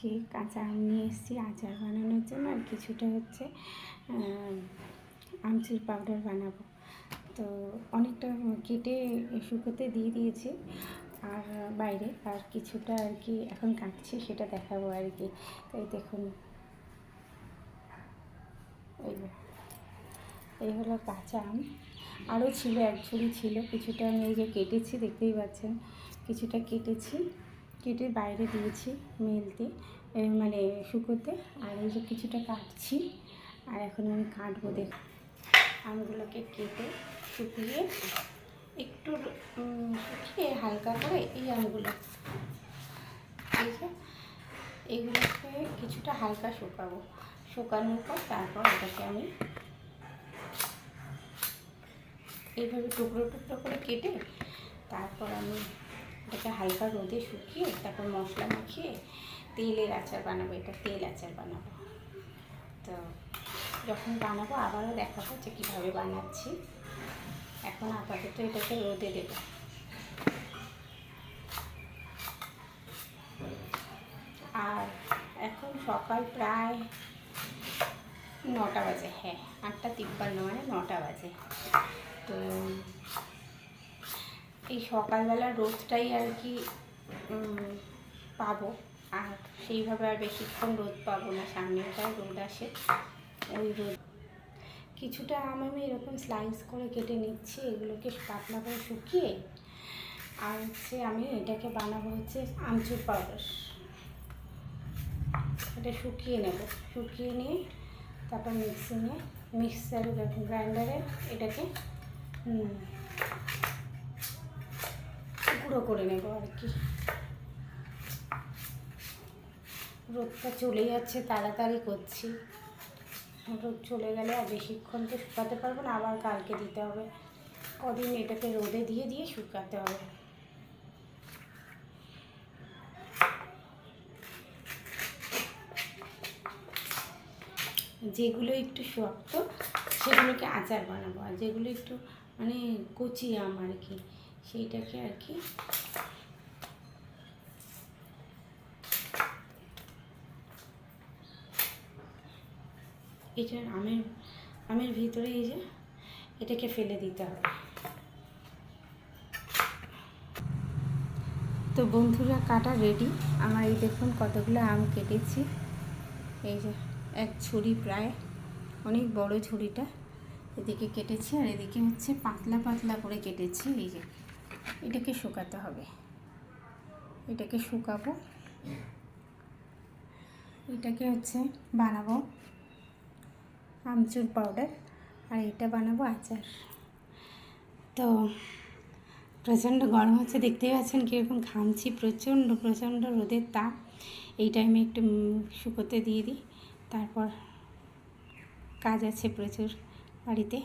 আজকে কাঁচা আম নিয়ে এসেছি, আচার বানানোর জন্য, আর কিছুটা হচ্ছে আমচুর পাউডার বানাবো। তো অনেকটা কেটে শুকোতে দিয়ে দিয়েছি, আর বাইরে আর কিছুটা আর কি এখন কাটছি, সেটা দেখাবো আর কি। তাই দেখুন, এই এই হলো কাঁচা আম। আরও ছিল, এক ছিল, কিছুটা আমি এই যে কেটেছি, দেখতেই পাচ্ছেন, কিছুটা কেটেছি। কেটে বাইরে দিয়েছি মেলতে মানে শুকোতে, আর এই যে কিছুটা কাটছি, আর এখন আমি কাটবো দেখ। আমগুলোকে কেটে শুকিয়ে একটু শুকিয়ে হালকা করে এই আমগুলো, এই যে এগুলোকে কিছুটা হালকা শুকাবো। শুকানোর পর তারপর এটাকে আমি এইভাবে টুকরো টুকরো করে কেটে তারপর আমি এটাকে হালকা রোদে শুকিয়ে তারপর মশলা মাখিয়ে তেলের আচার বানাবো, এটা তেল আচার বানাবো। তো যখন বানাবো আবারও দেখাবো যে কীভাবে বানাচ্ছি। এখন আপাতত এটাকে রোদে দেবো। আর এখন সকাল প্রায় নটা বাজে হ্যাঁ আটটা তিপ্পান্ন মানে নটা বাজে। তো এই সকালবেলা রোদটাই আর কি পাবো। আর সেইভাবে আর বেশিক্ষণ রোদ পাবো না। সামনেটায় রোদ আসে। ওই রোদ কিছুটা আম আমি এরকম স্লাইস করে কেটে নিচ্ছি। এগুলোকে পাতলা করে শুকিয়ে। আর হচ্ছে আমি এটাকে বানাবো হচ্ছে আমচুর পাউডার। এটা শুকিয়ে নেব। শুকিয়ে নিয়ে তারপর মিক্সিংয়ে মিক্সার গ্রাইন্ডারে এটাকে গুঁড়ো করে নেব আর কি। রোদটা চলে যাচ্ছে, তাড়াতাড়ি করছি। রোদ চলে গেলে আর বেশিক্ষণ তো শুকাতে পারব না, আবার কালকে দিতে হবে। কদিন এটাকে রোদে দিয়ে দিয়ে শুকাতে হবে। যেগুলো একটু শক্ত, সেগুলোকে আচার বানাবো, আর যেগুলো একটু মানে কচি আম আর কি। সেইটাকে আর কি এটার আমের আমের ভিতরে এই যে এটাকে ফেলে দিতে হবে। তো বন্ধুরা, কাটা রেডি আমার এই দেখুন কতগুলো আম কেটেছি। এই যে এক ছুরি প্রায়, অনেক বড় ছুরিটা। এদিকে কেটেছি আর এদিকে হচ্ছে পাতলা পাতলা করে কেটেছি, এই যে। এটাকে শুকাতে হবে। এটাকে শুকাবো। এটাকে হচ্ছে বানাবো আমচুর পাউডার, আর এটা বানাবো আচার। তো প্রচণ্ড গরম হচ্ছে, দেখতেই পাচ্ছেন কীরকম ঘামছি, প্রচণ্ড প্রচণ্ড রোদের তাপ। এই টাইমে একটু শুকোতে দিয়ে দিই, তারপর কাজ আছে প্রচুর বাড়িতে।